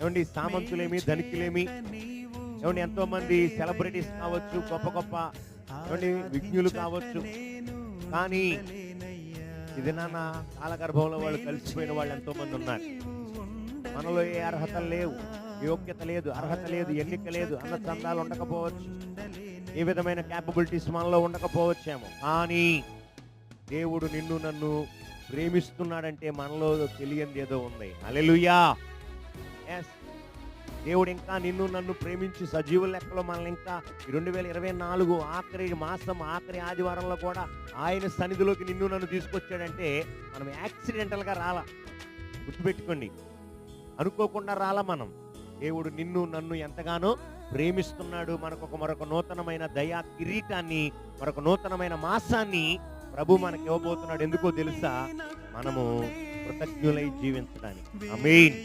ఏమండి సామంతులేమి ధనికులేమి? ఏమండి ఎంతో మంది సెలబ్రిటీస్ కావచ్చు గొప్ప గొప్ప ఏమండి విజ్ఞులు కావచ్చు. కానీ ఇది నాన్న కాలగర్భంలో వాళ్ళు కలిసిపోయిన వాళ్ళు ఎంతో మంది ఉన్నారు. మనలో ఏ అర్హత లేవు యోగ్యత లేదు అర్హత లేదు ఎన్నిక లేదు అన్న చందాలు ఉండకపోవచ్చు. ఏ విధమైన క్యాపబిలిటీస్ మనలో ఉండకపోవచ్చేమో. కానీ దేవుడు నిన్ను నన్ను ప్రేమిస్తున్నాడంటే మనలో తెలియంది ఏదో ఉంది. అలెలుయా ఎస్ దేవుడు ఇంకా నిన్ను నన్ను ప్రేమించి సజీవ లెక్కలో మనల్ని ఇంకా రెండు వేల ఇరవై నాలుగు ఆఖరి మాసం ఆఖరి ఆదివారంలో కూడా ఆయన సన్నిధిలోకి నిన్ను నన్ను తీసుకొచ్చాడంటే మనం యాక్సిడెంటల్గా రాలా. గుర్తుపెట్టుకోండి. అనుకోకుండా రాలా మనం. దేవుడు నిన్ను నన్ను ఎంతగానో ప్రేమిస్తున్నాడు. మనకు ఒక మరొక నూతనమైన దయా కిరీటాన్ని మరొక నూతనమైన మాసాన్ని ప్రభు మనకి ఇవ్వబోతున్నాడు. ఎందుకో తెలుసా? మనము కృతజ్ఞులై జీవించడానికి. ఆమేన్